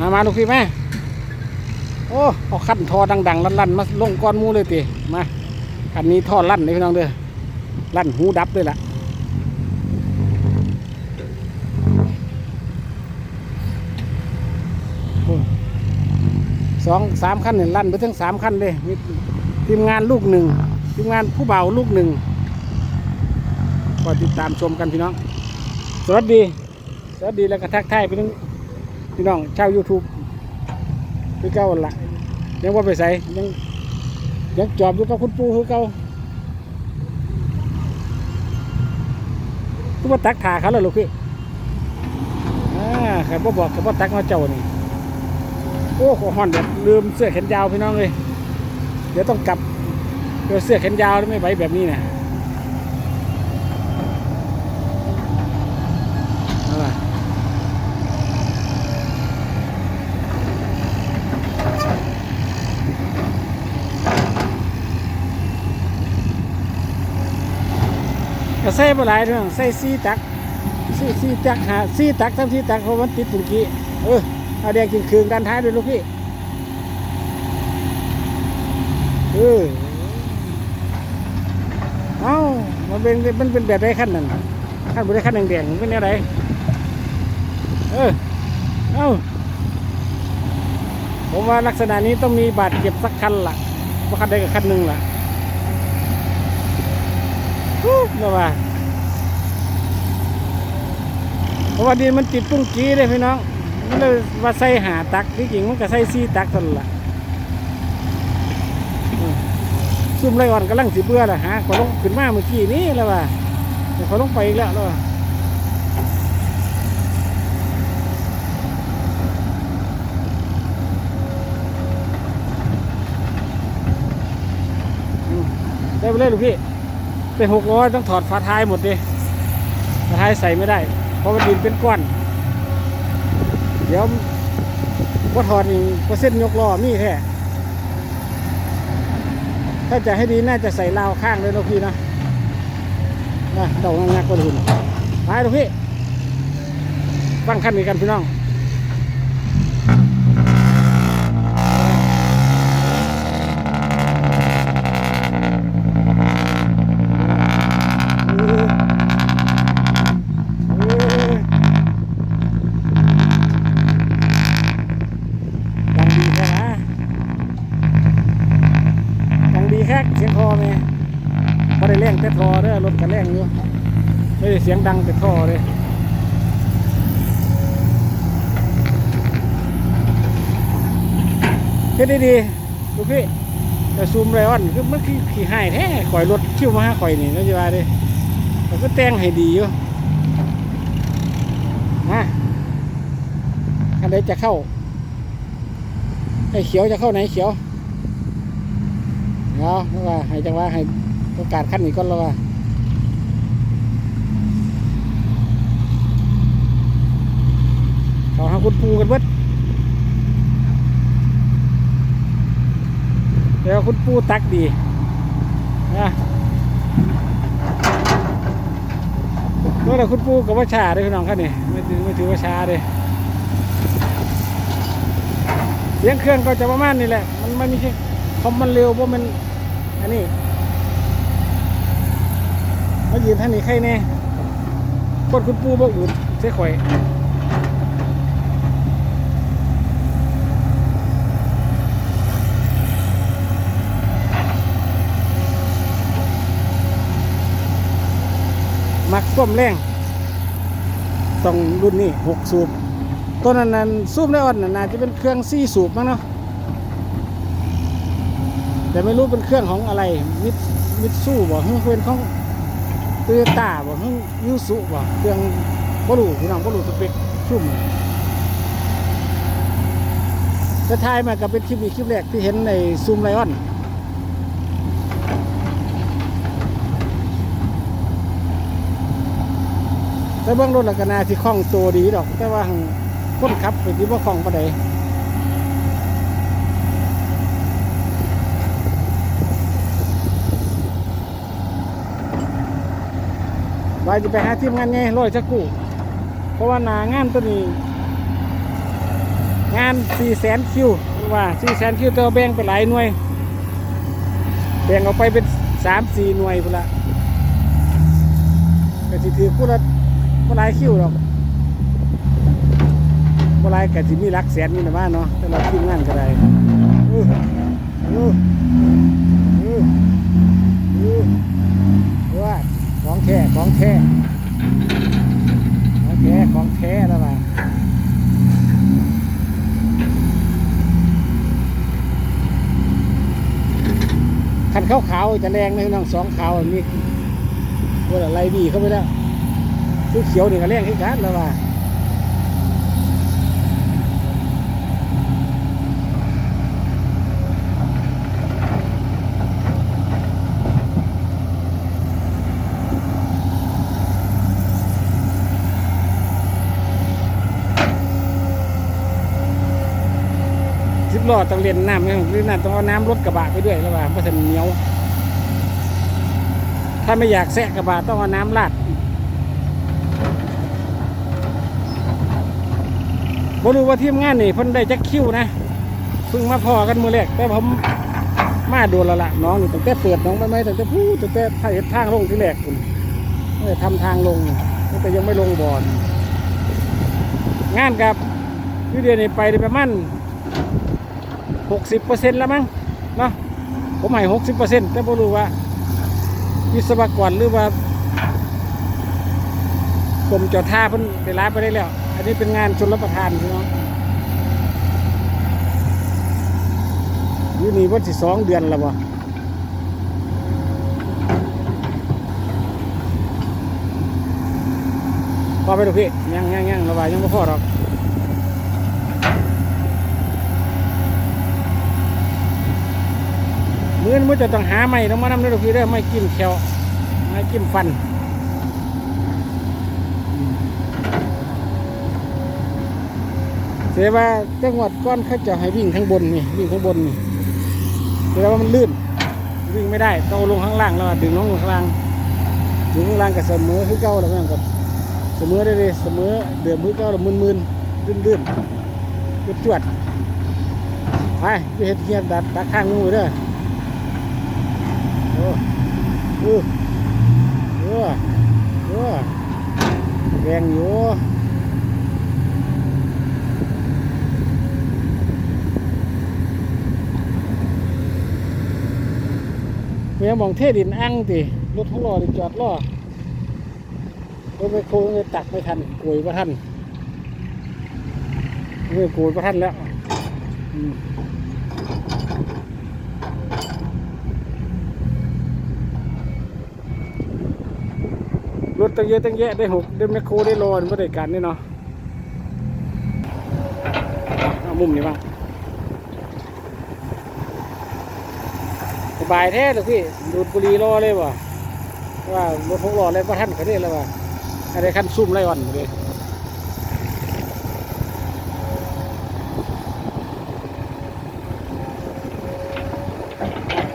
มามาลูกพี่แม่โอ้เอาขั้นทอดังๆลั่นๆมาลงก้อนมูเลยติมาอันนี้ทอลั่นเลยพี่น้องเด้อลั่นหูดับด้วยล่ะสองสามขั้นเนี่ยลั่นไปถึงสามขั้นเลยมีทีมงานลูกหนึ่งทีมงานผู้เบาลูกหนึ่งก็ติดตามชมกันพี่น้อง สวัสดี สวัสดีแล้วก็ทักทายไปถึง พี่น้องชาว YouTube คือเก่าวันละยังว่าไปใส่ยังยังจอบอยู่กับคุณปู่คือเก่าคือว่าตักถาเขาแล้วลูกพี่อ่าใครบ่บอกกับว่าตักมาเจ้านี่โอ้โหห่อนแบบลืมเสื้อแขนยาวพี่น้องเลยเดี๋ยวต้องกลับเดี๋ยวเสื้อแขนยาวไม่ไหวแบบนี้นะเอาล่ะ ก็ใส่บ่หลายเรื่องใส่ซีตักซีซีตักหาซีตักทำซีตักเพราะมันติดปุ่นกี้เออเอาแดงกินคืนด้านท้ายด้วยลูกพี่เออเอ้ามันเป็นมันเป็นแบบไรขั้นนั้นขั้นบริขั้นแดงๆมันเป็นอะไรเออเอ้าผมว่าลักษณะนี้ต้องมีบาดเจ็บสักคันล่ะว่าคันใดกับคันหนึ่งล่ะ ฮู้บ่ว่าเพราะว่าดินมันติดปุ้งกี้เลยพี่น้องมันเลยว่าใส่หาตักที่จริงมันก็ใส่ซี่ตักตลอดอืมซุ่มไรอ่อนกำลังสิเบื่อละฮะขอลงขึ้นมาเมื่อกี้นี้แล้วว่าเดี๋ยวขอลงไปอีกแล้วแล้วว่าอืมได้ไปเลยลูกพี่ เป็นหกร้อยต้องถอดฝาท้ายหมดดิฝาท้ายใส่ไม่ได้ เพราะมันดินเป็นก้อน เดี๋ยวว่าถอดนี่เปอร์เซ็นยกล้อมีแท้ถ้าจะให้ดีน่าจะใส่ราวข้างเลยนะพี่นะนะเดางักๆก็หุ่นไปลูพี่ฟังขั้นนี้กันพี่น้องดีแค่นะดังดีแค่เสียงคอไหมไม่ได้แรงแต่ทอเด้อรถกันแรงอยู่ไม่ได้เสียงดังแต่ทอเลย เฮ็ดได้ดีลูกพี่แต่ซูมไรออนคือมันคือขี่หายแท้ข่อยรถคิ้วมาหาข่อยนี่นะจะว่าดิแต่ก็แต่งให้ดีอยู่มาคันใดจะเข้าให้เขียวจะเข้าไหนเขียวเนาะไม่ว่าให้จังว่าให้ประกาศขั้นนี้ก่อนแล้วว่าเขาหาคุณปูกันเบิด เดี๋ยวคุณปูตักดีนะเมื่อไหร่คุณปูกับว่าชาด้อพี่น้องครับนี่ไม่ถือไม่ถือว่าชาเด้เสียงเครื่องก็จะประมาณนี้แหละ มันไม่มีแค่คอมมันเร็วเพราะมันอันนี้มายืนท่านนี้ใครแน่คนคุณปูบอกอื่นเสียข่อย มักส้มแรงต้องรุ่นนี้หกสูบตัวนั้นนั้นสูบได้อ่อนน่ะน่าจะเป็นเครื่องซี่สูบมั้งเนาะแต่ไม่รู้เป็นเครื่องของอะไรมิดมิดสู้บ่เฮ้ยเป็นของโตโยต้าบ่เฮ้ยยูสุบ่เครื่องบรูพี่น้องบรูสเปคชุ่มจะทายมากับเป็นคลิปนี้คลิปแรกที่เห็นในซูมไลออน แต่เบื้องรถล้วก็น่าที่คล่องตัวดีดอก แต่ว่าคนขับเป็นที่ว่าคล่องปานใดว่าจะไปหาทีมงานไงร้อยจักกูเพราะว่านางานตัวนี้ งาน4 0 0 0 0คิวว่า4 0 0 0 0คิวแต่ว่าแบ่งไปหลายหน่วย แบ่งออกไปเป็นสามสี่หน่วยพุ่นละก็สิถือผู้ละ บ่หลายคิวหรอกบ่หลายก็สิมีหลักแสนนี่นะว่าเนาะแต่เราคิวงานก็ได้อื้ออื้ออื้ออื้อว่าของแท้ของแท้ของแท้ของแท้แล้วว่าคันขาวๆจะแรงนะพี่น้องสองขาวอันนี้ว่าอะไรดีเข้าไปแล้ว คือเขียวนี่ก็แรงขึ้นกันแล้วว่าสิบล้อต้องเรียนน้ำเนี่ยหรือน้ำต้องเอาน้ำรถกระบะไปด้วยแล้วว่าเพราะฉะนั้นเหนียวถ้าไม่อยากแซะกระบะต้องเอาน้ำราด บ่รู้ว่าทีมงานนี่เพิ่นได้จักคิวนะเพิ่งมาพอกันมือแรกแต่ผมมาโดนและละน้องนี่ตั้งแต่เปิดน้องไปไหมตั้งแต่พูดตั้งแต่ถ่ายเห็นทางลงที่แรกคุณไม่ทำทางลงแต่ยังไม่ลงบอลงานกับวิเดียนี่ไปประมาณหกสิบเปอร์เซ็นต์แล้วมั้งเนาะผมให้หกสิบเปอร์เซ็นต์แต่บ่รู้ว่าวิศวกรหรือว่ากรมเจ้าท่าเพิ่นได้รับไปได้แล้ว นนี้เป็นงานชนรับประทานพี่น้องอยู่นี่วันที่สองเดือนแล้วบ่พอไปดูพี่ยังยังยังระบายยังไม่พอหรอกมือนมันจะต้องหาไม้ต้องมานำเด้อลูพี่เด้อไม่กินแควไม่กินฟัน เสียว่าจังหวัดก้อนเขาจะให้วิ่งข้างบนนี่วิ่งข้างบนนี่แต่ว่ามันลื่นวิ่งไม่ได้ต้องลงข้างล่างแล้วดึงน้องลงข้างล่างดึงข้างล่างกับเสมอคือเก่าแล้วมันกับเสมอได้เลยเสมอเดือดมือเก่าแล้วมึนๆลื่นลื่นจวดจวดไปไปเฮ็ดเฮียดัดดักข้างงูเด้อโอ้เออเออเออแรงอยู่ มียมองเทดินอั้งติรถทั้งรอดิจอดรอรถไปโค้งเลยตักไม่ทันกลวยประทันเมื่อกลวยประทันแล้วรถตั้งเยอะตั้งแยะได้หกได้แมคโครได้รอไม่ได้กันนี่เนาะเอามุมนี้บ้าง บายแท้เลยพี่ดูดบุหรีรอเลยว่ะว่ารถหกล้อเลยว่าท่านเขาเนี่ยแล้วว่ะอะไรขั้นซุ่มไรวันเลย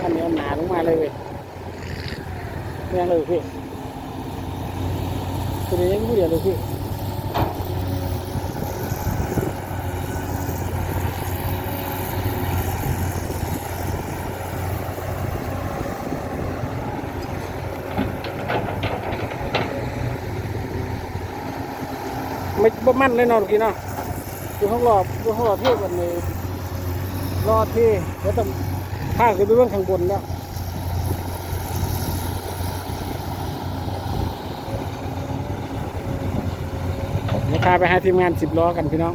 ขั้นนี้เอาหนาลงมาเลยเว้ยเนี่ยเลยพี่ตัวนี้ยังไม่เดียวเลยพี่ ไม่บ่มั่นเลยเนอนกี้เนาะดูห้องรอบดูห้องรอบเที่ยวกันเลยรอที่แล้วต้องพาขึ้นไปเบื้องข้างบนแล้วเดี๋ยวพาไปหาทีมงานสิบล้อกันพี่น้อง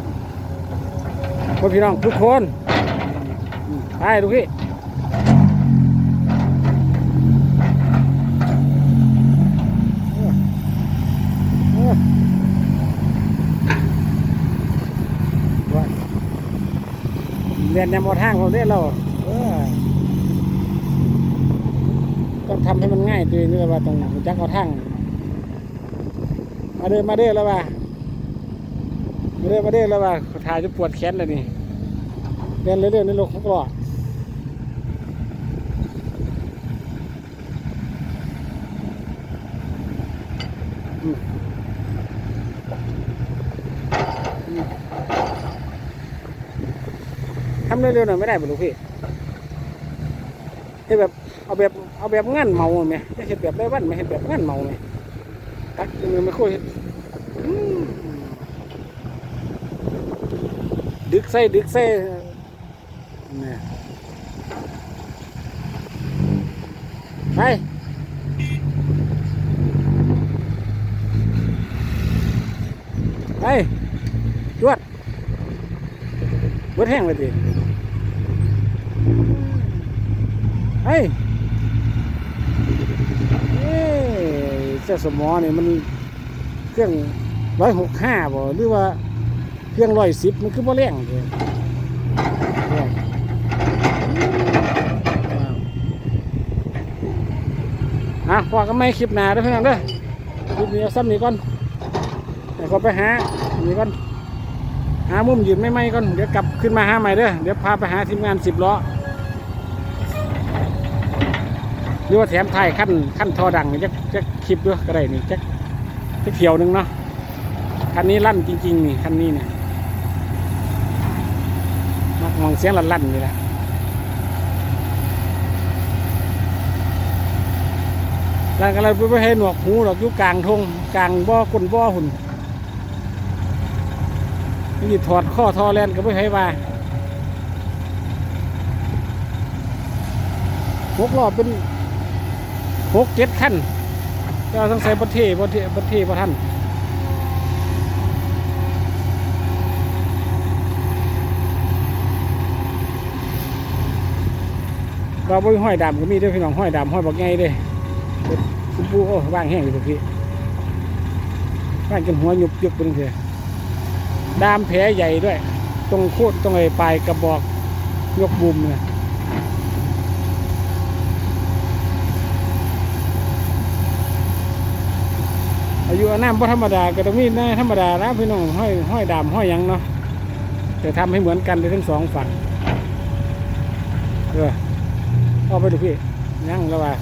พวกพี่น้องทุกคนไปดูพี่ เออว่า เรียนแนวหมดทางของเรียนเราเออต้องทำให้มันง่ายตัวเองด้วยว่าต้องรู้จักเอาทางมาเด้อมาเด้อแล้วว่ามาเด้อมาเด้อแล้วว่าถ่ายจะปวดแขนเลยนี่เรียนเรื่อยๆในโลกของกลอท เร็วๆหน่อยไม่ได้ป่ะลูกพี่ให้แบบเอาแบบเอาแบบงานเมาไหมเห็นแบบได้วันไหมเห็นแบบงานเมาไหมตักมือไม่ค่อยเฮ็ดดึกใส่ดึกใส่เนี่ยไปไปจวดเบิดแห้งเลยที เฮ้ยเอ้เจ้าสมอเนี่ยมันเครื่องร้อยหกห้าบ่หรือว่าเครื่องร้อยสิบมันคือบ่แรงเลยอะพอกันไม่คลิปหนาเด้อพี่น้องเด้อคลิปนี้เอาซ้ำนี้ก่อนเดี๋ยวก็ไปหานนี้ก่อนหามุมยืนไม่ไหมก่อนเดี๋ยวกลับขึ้นมาหาใหม่เด้อเดี๋ยวพาไปหาทีมงานสิบล้อ รือว่าแถมไทยขั้นขั้นทอดังนี่จะจะคลิปด้วยก็ได้นี่จะจะเที่ยวหนึงเนาะคันนี้ลั่นจริง ๆ นี่คันนี้เนี่ยมักมองเสียงลั่นๆนี่แหละลั่นกันเลยไปให้หนวกหูหรอกอยู่กลางทงกลางบ่อก้นบ่อหุ่นนี่ถอดข้อท่อแลนก็ไม่ให้ว่าหกล้อเป็น หกเจ็ดขั้นก็ต้องใส่บัตเทบัตเทบัตเทบัท่านเราไม่ห้อยดำก็มีด้วยพี่น้องห้อยดำห้อยบักไงเด้คุณปูโอ้ว่างแห้งอยู่ตรงนี้างจนหัวยุบยุบไปตรงนี้ดามแผลใหญ่ด้วย ตรงโคตรตรงไอ้ปลายกระบอกยกบุมเนี่ย อายุอานามพธรรมดาก็ต้องมีน้าธรรมดานะพี่น้องห้อยห้อยดามห้อยยังเนาะแต่ทำให้เหมือนกันเลยทั้งสองฝั่งเออเอาไปดูพี่ยังแล้วว่า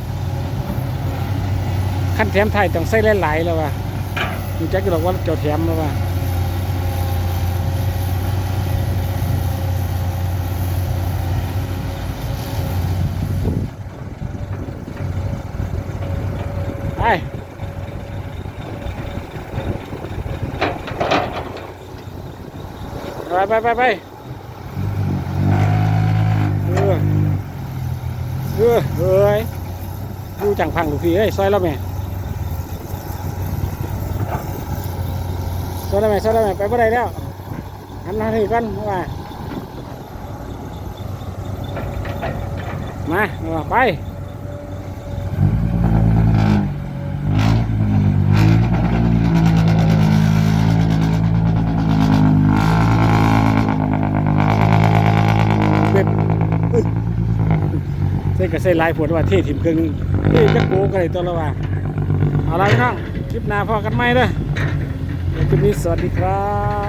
ขั้นแถมไทยต้องใส่หลายๆแล้วว่ามีแจ็คก็บอกว่าเจ้าแถมแล้วว่าไป ไปไปไปไปเออเออเอ้ยดูจังพังลูกพี่เอ้ยซอยแล้วแม่ซอยแล้วแม่ซอยแล้วแม่ไปบ่ได้แล้วหันมาที่กันว่ามาเอาไป ใส่กับใส่ลายผลว่าเทถิ่มเครื่องนึงเฮ้ยจะโกกันเลยตัวละว่าเอาละพี่น้องคลิปหน้าพอกันไหมเด้อคลิปนี้สวัสดีครับ